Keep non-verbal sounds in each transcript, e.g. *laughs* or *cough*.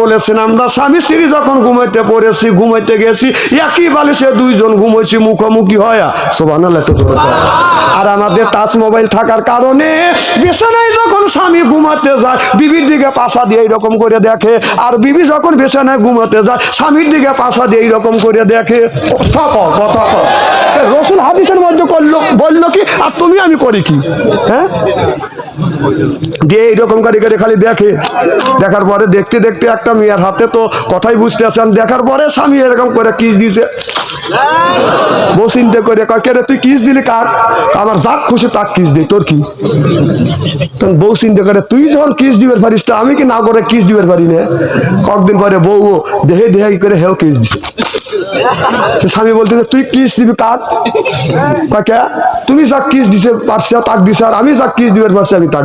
বলেছেন, আমরা স্বামী স্ত্রী যখন ঘুমাইতে পড়েছি, ঘুমাইতে গেছি, একই বালিশে দুইজন ঘুমাইছি, মুখোমুখি হয়া সোভান আর আমাদের টাচ মোবাইল থাকার কারণে বিছানায় যখন স্বামী ঘুমাতে যায়, বিবির দিকে পাশা দিয়ে এইরকম করে দেখে। আর বিবি যখন বিছানায় ঘুমাতে যায়, স্বামীর দিকে পাশা দিয়ে এইরকম করে দেখে। রসুল হাদিসের মধ্যে করল, বলল কি, আর তুমি, আমি করি কি? হ্যাঁ? দিয়ে এইরকম কারি কারি খালি দেখে। দেখার পরে দেখতে দেখতে একটা মেয়ের হাতে তো কথাই বুঝতে আসেন দেখার পরে স্বামী এরকম করে কিস দিছে। বউ চিন্তা করে কে রে, তুই কিস দিলি কাক? আমার যাক খুশি, তাক কিস দিই, তোর কি? তখন বউ চিন্তা করে, তুই যখন কিস দিবার পারিস তো আমি কি না করে কিস দিবার পারি না? কয়েকদিন পরে বউ দেহে দেহে করে হেও কিস দিছে। স্বামী বলতে তুই কিস দিবি কাক? কয়, কে? তুমি যা কিস দিছে, পারছি তাক দিছে আর আমি যা কিস দিবার পারছি, আমি তাক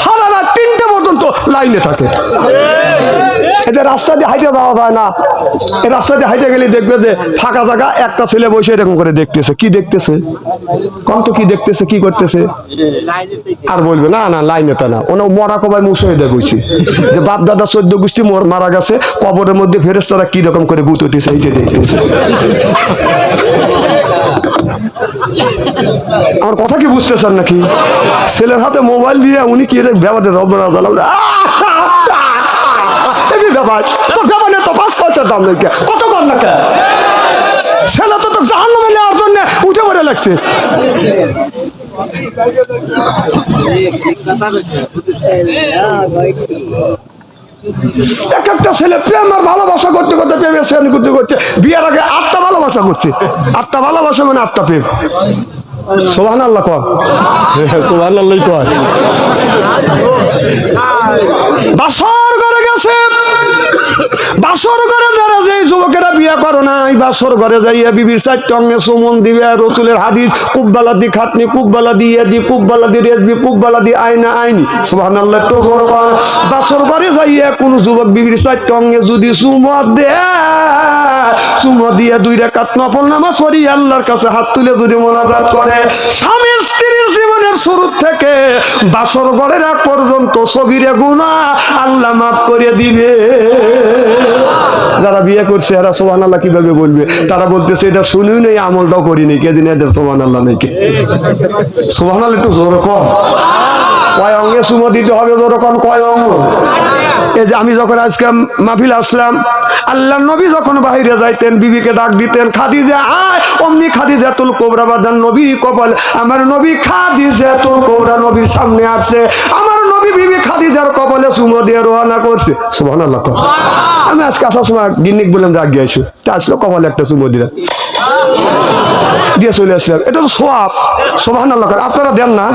সারা রাত তিনটে পর্যন্ত লাইনে থাকে। এটা রাস্তা দিয়ে হাইটে যাওয়া যায় না। এই রাস্তা দিয়ে হাইটে গেলে দেখবে যে ফাঁকা জায়গা, একটা ছেলে বসে এরকম করে দেখতেছে। কি দেখতেছে? কম তো কি দেখতেছে, কি করতেছে? আর বলবে, না না, লাইনে তা না। ওনা মরা কবাই মুসয়ে দেয় বলছি যে বাপ দাদা চোদ্দ গোষ্ঠী মোর, মারা গেছে, কবরের মধ্যে ফেরেস্তারা কি রকম করে গুতোতেছে এইটা দেখতেছে। আমার কথা কি বুঝতেছেন নাকি? ছেলের হাতে মোবাইল দিয়ে উনি কি ব্যবহার রবনা ব্যাপার তোর ব্যাপার তো পাঁচ। কত কর না ছেলে তো জাহান্ন জন্য উঠে পড়ে লাগছে। এক একটা ছেলে প্রেম আর ভালোবাসা করতে করতে প্রেমের শ্রেণি করতে করতে বিয়ের আগে আটটা ভালোবাসা করছে। আটটা ভালোবাসা মানে আটটা প্রেম। সোহান আল্লাহ কর। *laughs* আল্লাহ কর। বাসর করে গেছে। বাসর করে যারা বিয়ে করো নাই বাসর ঘরে যাইয়া বিবির চারটে অঙ্গে সুমন দিবে রসুলের হাদিস কুব্বালা দি খাতনি কুব্বালা দি কুব্বালা দি রেজবি কুব্বালা দি আইনা। আইনি সুবহান আল্লাহ তো। বাসর ঘরে যাইয়া কোন যুবক বিবির চারটে অঙ্গে যদি সুমত দে সুমত দিয়ে দুই রেখাত নফল নামাজ পড়ি, আল্লাহর কাছে হাত তুলে যদি মোনাজাত করে। স্বামী স্ত্রীর জীবনের শুরু থেকে বাসর ঘরের এক পর্যন্ত সগিরে গুণা আল্লাহ মাফ করে দিবে। যারা বিয়ে করছে, এরা সোহান আল্লাহ কীভাবে বলবে? তারা বলতেছে, এটা শুনিও নেই, আমলটাও করিনি। কেদিন এদের সোহান আল্লাহ নেই সোহান আল্লাহ একটু জোর কম কয় অঙ্গে সুমো দিতে হবে, জোর কম কয় অঙ্গ? এই যে আমি যখন আজকে মাহফিল আসলাম আল্লাহ নবী যখন বাইরে যাইতেন, বিবিকে ডাক দিতেন, খাদিজা, আয়, অমনি খাদিজা তুল কোবরা বাদান নবী কপাল। আমার নবী খাদিজা তুল কোবরা নবীর সামনে আসছে আমার নবী বিবি খাদিজার কপালে সুমো দিয়ে রোহানা করছে। আমি আজকে আসার সময় গিন্নিক বললাম আগে তা আসলো কপালে একটা সুমো দিলাম। দিয়ে চলে আসলাম। এটা তো সোয়াব। সোভান আল্লাহ করে। আপনারা দেন না।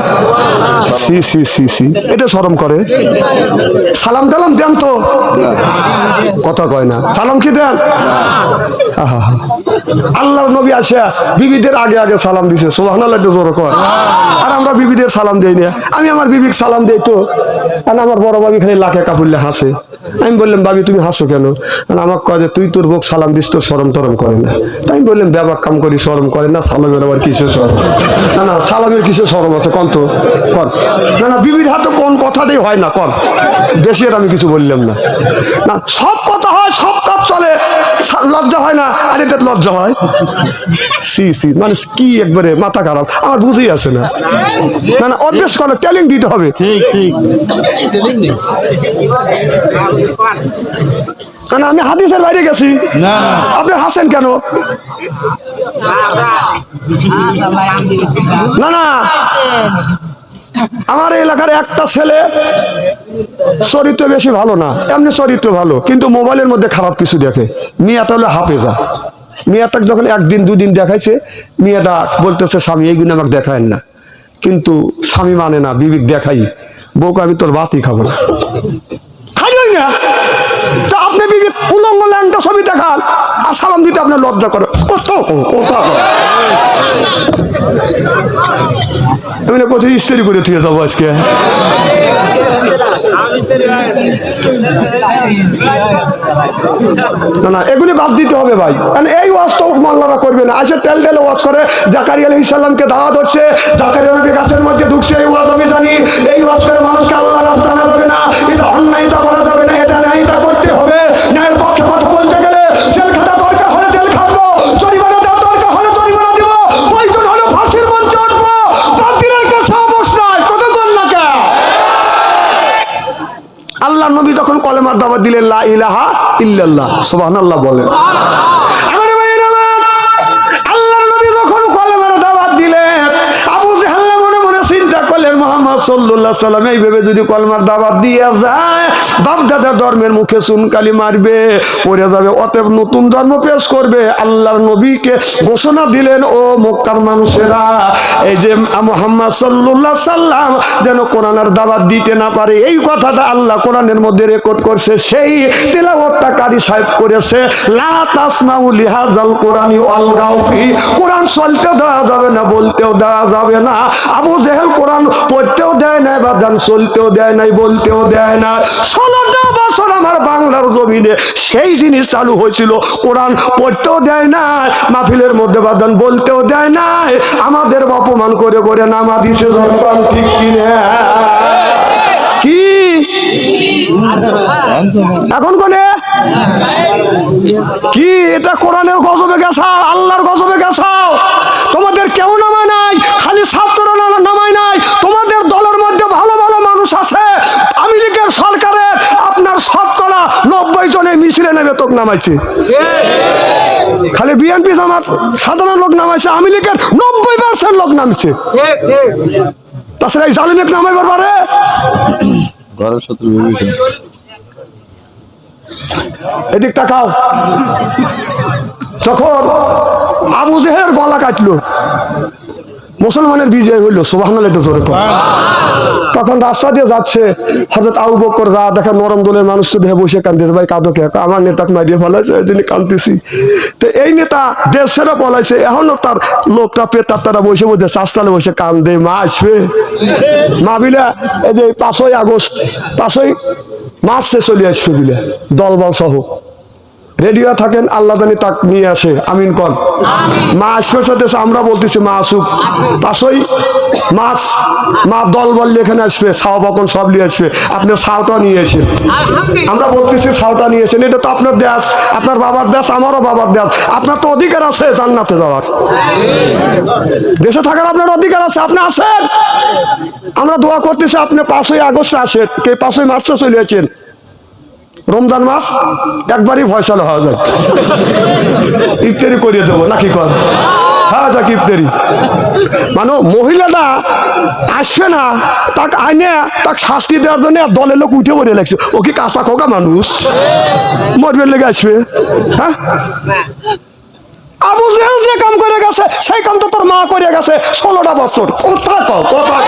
সি সি সি সি। এটা শরম করে। সালাম টালাম দেন তো। কথা কয় না। সালাম কি দেন? আহা, আল্লাহর নবী আসে, বিবিদের আগে আগে সালাম দিছে। সোহান একটু জোর কর। আর আমরা বিবিদের সালাম দেই না। আমি আমার বিবিকে সালাম দেই তো। আর আমার বড় ভাবি খালি লাখে কাপুরলে হাসে। আমি বললাম বাবি তুমি হাসো কেন? আমাকে কয় যে, তুই তোর বউক সালাম দিস, তোর সরম টরম করে না। তাই আমি বললাম, ব্যাপার কাম করি সরম করে না, সালামের আবার কিসে সরম না না, সালামের কিসে সরম আছে? কন তো কর না না, বিবির হাতে কোন কথাটাই হয় না কর বেশি আর আমি কিছু বললাম না। না, সব কথা সব কাজ চলে। লজ্জা হয় না? আর এটা লজ্জা হয়। সি সি মানুষ কি একবারে মাথা খারাপ? আমার বুঝেই আসে না। না না অভ্যেস করে ট্যালেন্ট দিতে হবে। ঠিক ঠিক। আমি হাদিসের বাইরে গেছি। আপনি হাসেন কেন? না না। আমার এলাকার একটা ছেলে চরিত্র বেশি ভালো না, এমনি চরিত্র ভালো, কিন্তু মোবাইলের মধ্যে খারাপ কিছু দেখে। মেয়েটা হলো হাফেজা। মেয়েটাকে যখন একদিন, দুদিন দেখাইছে, মেয়েটা বলতেছে, স্বামী এইগুলো আমাকে দেখায় না। কিন্তু স্বামী মানে না, বিবিক দেখাই। বউকে আমি তোর বাতি খাব না। খাই না? তা আপনি বিবি উলঙ্গ ল্যাংটা ছবি দেখান, আর সালাম দিতে আপনার লজ্জা করে। কত কথা কয়। আমি না কোথায় ইস্তেরি করে থুয়ে যাব আজকে। না না, এগুলি বাদ দিতে হবে ভাই। কারণ এই ওয়াজ তো মাল্লারা করবে না। আসে তেল তেলে ওয়াজ করে জাকারি আলহ ইসলামকে দাওয়া হচ্ছে জাকারি নবী গাছের মধ্যে ঢুকছে, এই ওয়াজ আমি জানি। এই ওয়াজ করে মানুষকে আল্লাহ রাস্তা আনা যাবে না, এটা অন্যায়টা করা যাবে না। ইলাহা ইল্লাল্লাহ। সুবহানাল্লাহ বলেন। করলেন মোহাম্মদ সাল্লাল্লাহু সাল্লাম এই ভেবে যদি কলমার দাওয়াত দিয়ে যায়, বাপ দাদার ধর্মের মুখে চুনকালি মারবে, পড়ে যাবে, অতএব নতুন ধর্ম পেশ করবে। আল্লাহর নবীকে ঘোষণা দিলেন, ও মক্কার মানুষেরা, এই যে মোহাম্মদ সাল্লাল্লাহু সাল্লাম যেন কোরআনের দাওয়াত দিতে না পারে, এই কথাটা আল্লাহ কোরআনের মধ্যে রেকর্ড করছে, সেই তেলাওয়াতটা কারি সাহেব করেছে, লা তাসমাউ লিহাজাল কোরআনি অলগাও ফি কোরআন চলতেও দেওয়া যাবে না, বলতেও দেওয়া যাবে না, আবু জেহেল কোরআন পড়তেও দেয় না বাদান চলতেও দেয় নাই, বলতেও দেয় না ষোলোটা বছর আমার বাংলার জমিনে সেই জিনিস চালু হয়েছিল। কোরআন পড়তেও দেয় না মাহফিলের মধ্যে বাদান বলতেও দেয় না আমাদের অপমান করে করে নামা দিছে জনগণ, ঠিক কিনে কি? এখন কোনে? কি? এটা কোরআনের গজবে গেছাও আল্লাহর গজবে গেছাও তোমাদের কেউ নামায় নাই, খালি ছাত্ররা নামায় নাই তোমাদের দলের মধ্যে ভালো ভালো মানুষ আছে আমেরিকার সরকারের আপনার শতকরা নব্বই জনের মিছিলে নেবে তোক নামাইছে। খালি বিএনপি জামাত সাধারণ লোক নামাইছে আমেরিকার নব্বই পার্সেন্ট লোক নামছে। তাছাড়া এই জালিমেক নামাইবার পারে এদিক তাকাও। যখন আবু জেহের গলা কাটলো মুসলমানের বিজয় হইল এটা জোরে তখন রাস্তা দিয়ে যাচ্ছে হঠাৎ আবু বকর যা দেখা নরম দলের মানুষ তো দেহে বসে কান্দিছে ভাই কাঁদো কে? আমার নেতাকে মারিয়ে ফেলাইছে এই জন্য কান্দতেছি তো এই নেতা দেশ ছেড়ে বলাইছে এখনও তার লোকটা পেতার তারা বসে বসে চাষটালে বসে কান্দে মা আসবে মা বিলা এই যে পাঁচই আগস্ট পাঁচই মার্চে চলে আসবে বিলে দলবল সহ। রেডিও থাকেন আল্লাহ দানি তাক নিয়ে আসে। আমিন কন। মা আসবে সাথে আমরা বলতেছি মা আসুক। পাশই মাছ মা দল বললে এখানে আসবে ছাও বকন সব নিয়ে আসবে। আপনার ছাওটা নিয়ে আসেন। আমরা বলতেছি ছাওটা নিয়ে আসেন। এটা তো আপনার দেশ আপনার বাবার দেশ আমারও বাবার দেশ। আপনার তো অধিকার আছে জান্নাতে যাওয়ার। দেশে থাকার আপনার অধিকার আছে আপনি আসেন। আমরা দোয়া করতেছি আপনি পাঁচই আগস্টে আসেন। কে পাঁচই মার্চে চলে আছেন রমজান মাস, একবারই ফয়সালা হওয়া যায়। ইফতারি করিয়ে দেবো, নাকি কর? হ্যাঁ যাক, ইফতারি। মানে মহিলাটা আসবে না, তাকে আইনে, তাকে শাস্তি দেওয়ার জন্য দলের লোক উঠে পড়ে লাগছে। ও কি কাঁচা খোকা মানুষ? মরবে লেগে আসবে হ্যাঁ? আবু জেহেল যে কাম করে গেছে, সেই কাম তো তোর মা করে গেছে ষোলোটা বছর। কথা কও, কথা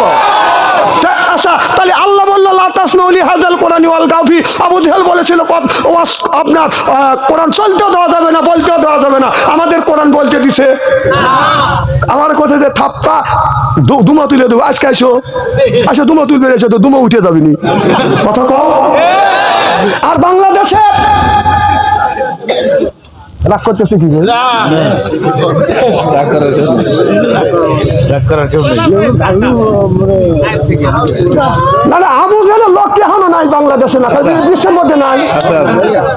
তা- আচ্ছা তাহলে আল্লাহ বলল লাতাসমাউলি হাজাল কোরআনি ওয়াল গাফি। আবু জেহেল বলেছিল আপনার কোরআন চলতেও দেওয়া যাবে না, বলতেও দেওয়া যাবে না। আমাদের কোরআন বলতে দিছে। আমার কথা যে থাপ্পা দুমা তুলে দেবো। আজকে আসো। আচ্ছা দুমা তুলবে এসে তো দুমা উঠে যাবিনি। কথা কও। আর বাংলাদেশে রাগ করতেছে কি না না আবু জাহেলের লোক এখনও নাই বাংলাদেশে না? বিশ্বের মধ্যে নাই। আছে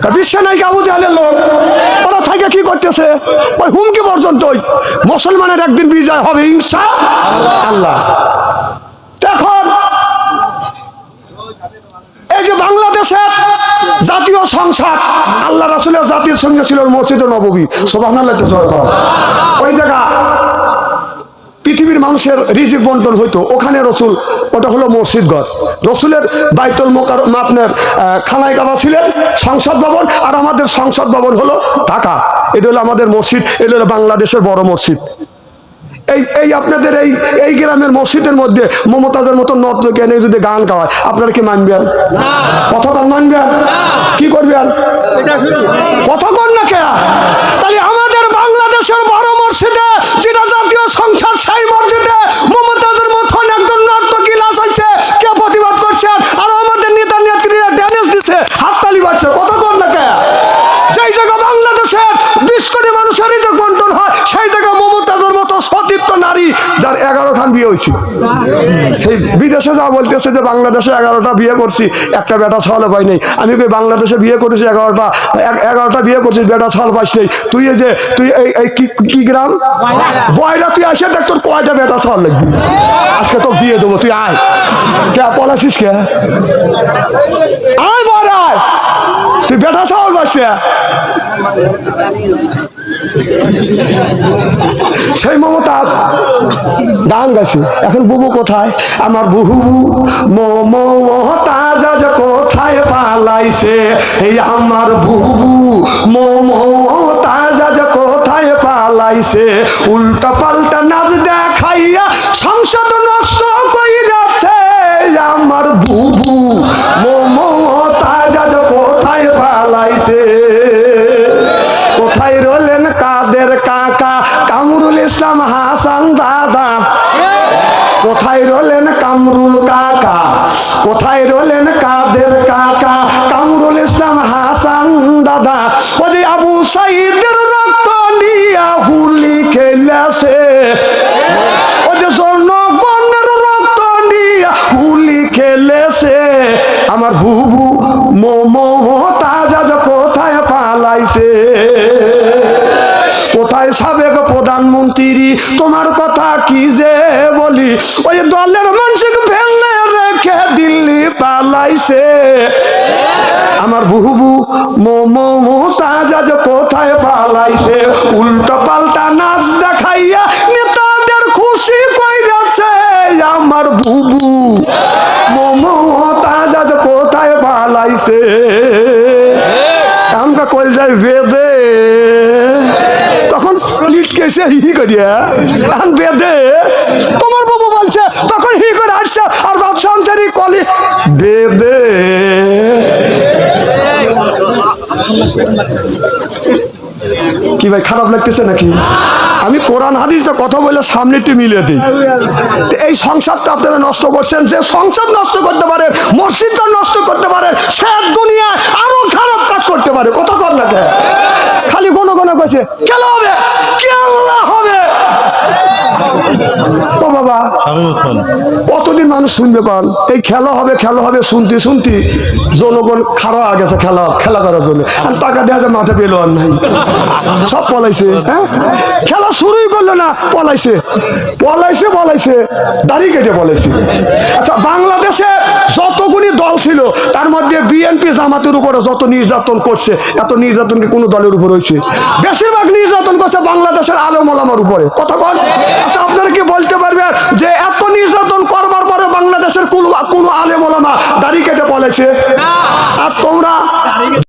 তা বিশ্বে নাই আবু জাহেলের লোক। ওরা থাকে কি করতেছে? ওই হুমকি পর্যন্ত ওই মুসলমানের একদিন বিজয় হবে ইনশা আল্লাহ। এখন এই যে বাংলাদেশের জাতীয় সংসদ। আল্লাহ রাসুলের জাতির সঙ্গে ছিল মসজিদ নবী সোবাহ ওই জায়গা, পৃথিবীর মানুষের রিজিক বন্টন হইতো। ওখানে রসুল, ওটা হলো মসজিদ ঘর রসুলের বাইতুল মোকার আপনার খানায় কাবা ছিলেন সংসদ ভবন, আর আমাদের সংসদ ভবন হলো ঢাকা। এটা হলো আমাদের মসজিদ, এটা হলো বাংলাদেশের বড় মসজিদ। এই এই আপনাদের এই এই গ্রামের মসজিদের মধ্যে মমতাজের মতো নদ কেনে যদি গান গাওয়ায় আপনারা কি মানবেন? কতক্ষণ মানবেন? কি করবেন? কতক্ষণ না কে? তাহলে আমাদের বাংলাদেশের বড় মসজিদে যেটা জাতীয় সংসার সেই হয়েছে। সেই বিদেশে যা বলতেছে যে বাংলাদেশে এগারোটা বিয়ে করছি, একটা বেটা ছল পাই নেই। আমি কই, বাংলাদেশে বিয়ে করেছি এগারোটা এগারোটা বিয়ে করছিস বেটা ছল পাইস নেই। তুই এই যে, তুই এই কি গ্রাম? বয়রা, তুই আসে দেখ তোর কয়টা বেটা ছল লাগবি। আজকে তোকে দিয়ে দেবো, তুই আয়। কে পলাছিস কে? আয় বয় আয়। তুই বেটা পাইস কে? সেই মমতাজ গান গাইছে। এখন বুবু কোথায়? আমার বুহু মমতাজ আজ কোথায় পালাইছে? এই আমার বুবু মমতাজ আজ কোথায় পালাইছে? উল্টা পাল্টা নাচ দেখাইয়া সংসদ নষ্ট কোথায় রলেন কামরুল কাকা? কোথায় রলেন কাদের কাকা? কামরুল ইসলাম হাসান দাদা ও ওই আবু সাইদের রক্ত নিয়া হুলি খেলেছে। ওই যে জনগণের রক্ত নিয়া হুলি খেলেছে। আমার বুবু মোমো তাজা কোথায় পালাইছে? সাবেক প্রধানমন্ত্রী, তোমার কথা কি যে বলি? ওই দলের মানুষকে ফেললে রেখে দিল্লি পালাইছে। আমার বুহবু মোমো তাজা কোথায় পালাইছে? উল্টো পাল্টা নাচ দেখাইয়া নেতাদের খুশি কইরাছে আমার বুবু মোমো তাজা কোথায় পালাইছে? আমকা কল যায় বেদে। লিটকে সে হি করিয়া এখন বেদে তোমার বাবু বলছে, তখন হি করে আসছে আর বাদশাহ আনসারি কলি বেদে কি ভাই, খারাপ লাগতেছে নাকি? আমি কোরআন হাদিসটা কথা বলে সামনে একটু মিলিয়ে দিই। এই সংসারটা আপনারা নষ্ট করছেন, যে সংসার নষ্ট করতে পারেন মসজিদটা নষ্ট করতে পারেন সে দুনিয়ায় আরও খারাপ কাজ করতে পারে। কথা কর না? খালি কোনো কোনো কইছে খেলা হবে? খেলা হবে? ও বাবা। কতদিন মানুষ শুনবে পান এই খেলা হবে খেলা হবে শুনতে শুনতে জনগণ হয়ে গেছে খেলা খেলা করার জন্য। আর টাকা দেওয়া যায় মাঠে পেল আর নাই। সব পলাইছে হ্যাঁ? খেলা শুরুই করল না পলাইছে। পলাইছে পলাইছে। দাড়ি কেটে পলাইছে। আচ্ছা বাংলাদেশে দল ছিল, তার মধ্যে বিএনপি জামাতের উপরে যত নির্যাতন করছে, এত নির্যাতন কি কোনো দলের উপর হয়েছে? বেশিরভাগ নির্যাতন করছে বাংলাদেশের আলম আলামার উপরে। কথা কন। আচ্ছা আপনারা কি বলতে পারবেন যে এত নির্যাতন করবার পরে বাংলাদেশের কোনো কোনো আলেম ওলামা দাড়ি কেটে বলেছে? আর তোমরা